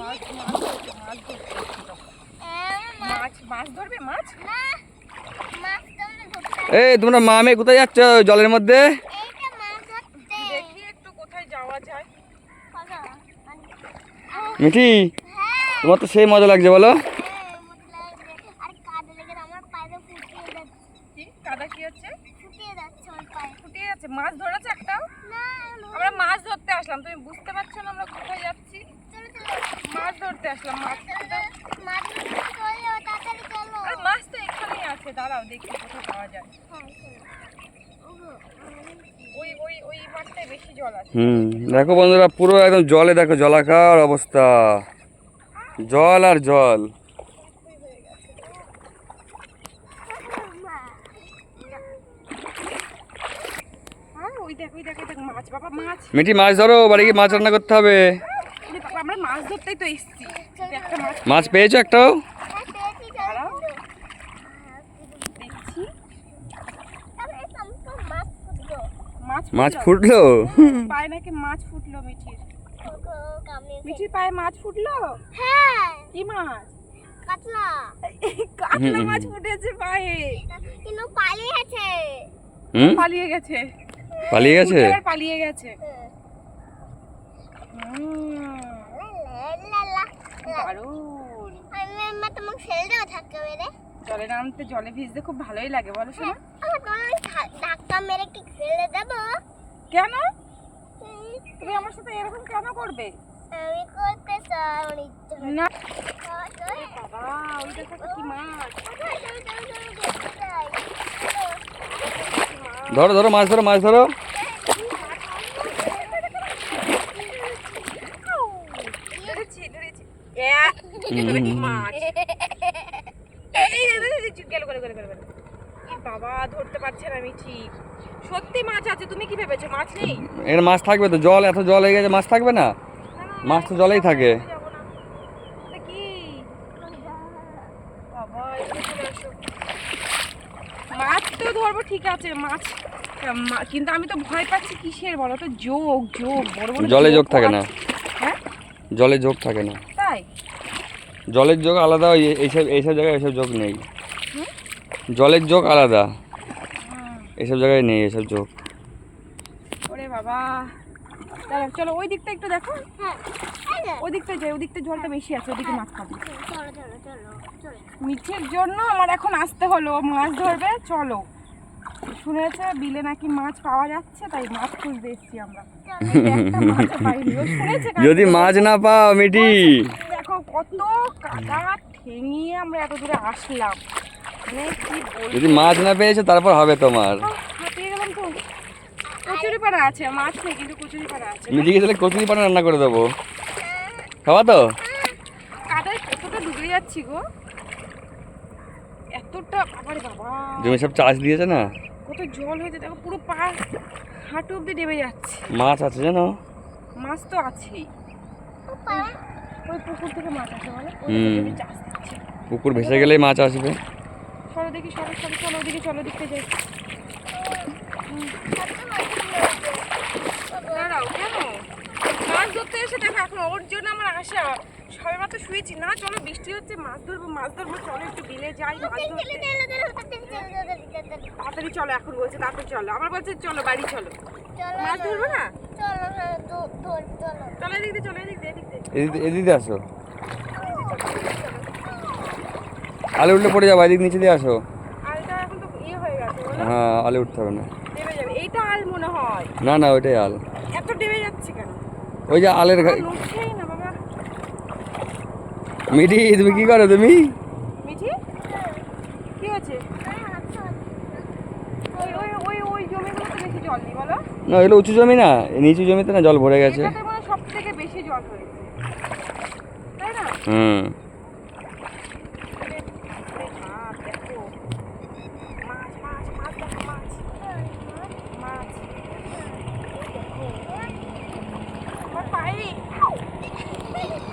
মাছ মাছ ধরছে, মাছ। মাছ ধরবে মাছ? এই তোমরা মা মেয়ে কোথায় যাচ্ছ জলের মধ্যে? একটু কোথায় যাওয়া যায়। মিঠি তোমার তো সেই মজা লাগছে বলো। কি? কাদা কি হচ্ছে? ফুটিয়ে যাচ্ছে মাছ ধরেছে একটাও? আমরা মাছ ধরতে আসলাম তুমি বুঝতে পারছ না আমরা কোথায় যাচ্ছি? মাছ ধরতে আসলাম মাছ ধরতে- মাছ তো এখানেই আছে দাঁড়াও দেখি কোথায় পাওয়া যায়। ওই ওই ওই মাঠটায় বেশি জল আছে। হুম দেখো বন্ধুরা পুরো একদম জলে দেখো জলাকার অবস্থা। জল আর জল। হ্যাঁ ওই দেখ ওই দেখ ওই দেখ মাছ বাবা মাছ। মিঠি মাছ ধরো বাড়ি গিয়ে মাছ রান্না করতে হবে। আমরা মাছ ধরতেই তো এসেছি। একটা মাছ মাছ পেয়েছ একটাও? মাছ মাছ ফুটলো। পায়ে নাকি মাছ ফুটলো মিঠির। মিঠির পায়ে মাছ ফুটলো? হ্যাঁ কি মাছ? কাতলা কাতলা মাছ ফুটেছে পায়ে। কিন্তু পালিয়েছে হুম? পালিয়ে গেছে। পালিয়ে গেছে? পালিয়ে গেছে। হুম, দারুণ আমি আমার তোমাকে ছেড়ে দেওয়া থাকতে মেরে জলে নামতে জলে ভিজতে খুব ভালোই লাগে বলো শোনা ধাক্কা মেরে কি ফেলে দেবো কেন তুমি আমার সাথে এরকম কেন করবে আমি করতে চাই আমার ইচ্ছে না হয় বাবা ওই দেখো কি মাছ ধরো ধরো মাছ ধরো মাছ ধরো ধরেছি ধরেছি এ, এটা কি মাছ বাবা ধরতে আমি ঠিক সত্যি আছে তুমি কি ভেবেছো মাছ নেই এখানে মাছ থাকবে তো জল এত জল হয়ে গেছে মাছ থাকবে না? মাছ তো জলেই থাকে। মাছ তো ধরবো ঠিক আছে মাছ কিন্তু আমি তো ভয় পাচ্ছি কিসের বলো তো? যোগ যোগ বড় বড় জলে যোগ থাকে না। হ্যাঁ? জলে যোগ থাকে না। তাই? জলের যোগ আলাদা এই- এইসব এইসব জায়গায় এইসব যোগ নেই। জলের যোগ আলাদা। এইসব জায়গায় নেই এইসব যোগ। ওরে বাবা। চলো ওই দিকটা একটু দেখো। হ্যাঁ যে, ওই দিকটা যাই ওই দিকটা জলটা বেশি আছে ওদিকে মাছ পাবো চলো চলো চলো চলো মিঠের জন্য আমার এখন আসতে হলো মাছ ধরবে চলো। শুনেছে বিলে নাকি মাছ পাওয়া যাচ্ছে তাই মাছ খুঁজতে এসেছি আমরা। যদি মাছ না পাও মিটি কাদা ঠেঙিয়ে আমরা এত দূরে আসলাম। মানে কি বলব? যদি মাছ না পেয়েছ তারপর হবে তোমার। হাঁপিয়ে গেলাম তো। কচুরি পাড়া আছে মাছ নেই কিন্তু কচুরি পাড়া আছে। মিটিকে তাহলে কচুরি পানা রান্না করে দেবো। খাওয়া তো? কাদায় কতটা ডুবে যাচ্ছি গো। এতটা আরে বাবা। জমি সব চাষ দিয়েছে না? কত জল হয়েছে দেখো পুরো পা হাঁটু অব্দি ডেবে যাচ্ছে। মাছ আছে জানো? মাছ তো আছেই। ওই পুকুর থেকে মাছ আছে বলে? ওই হুম। জমি চাষ পুকুর ভেসে গেলেই মাছ আসবে। চলো দেখি সরো সরো চলো ওদিকে চলো দেখতে যাই। দাঁড়াও কেন? মাছ ধরতে এসে দেখো এখন ওর জন্য আমার আশা সবে মাত্র শুয়েছি। না চলো বৃষ্টি হচ্ছে মাছ ধরবো মাছ ধরবো চলো একটু বিলে যাই মাছ ধরতে। তাড়াতাড়ি চলো এখন বলছে তাড়াতাড়ি চলো। আমার বলছে চলো বাড়ি চলো। মাছ ধরবো না? চলো হ্যাঁ ধর চলো। চলো এদিক দিয়ে চলো এদিক দিয়ে এদিক দিয়ে। এদিকে আসো। আলে উঠলে পড়ে যাব এদিক নিচে দিয়ে আসো। হয়ে আলে উঠতে হবে না। না না ওইটাই আল। ওই যে আলের মিটি তুমি কি করো তুমি? মিঠি? না এগুলো উঁচু জমি না নিচু জমিতে না জল ভরে গেছে। সব থেকে বেশি জল হয়েছে। তাই না হুম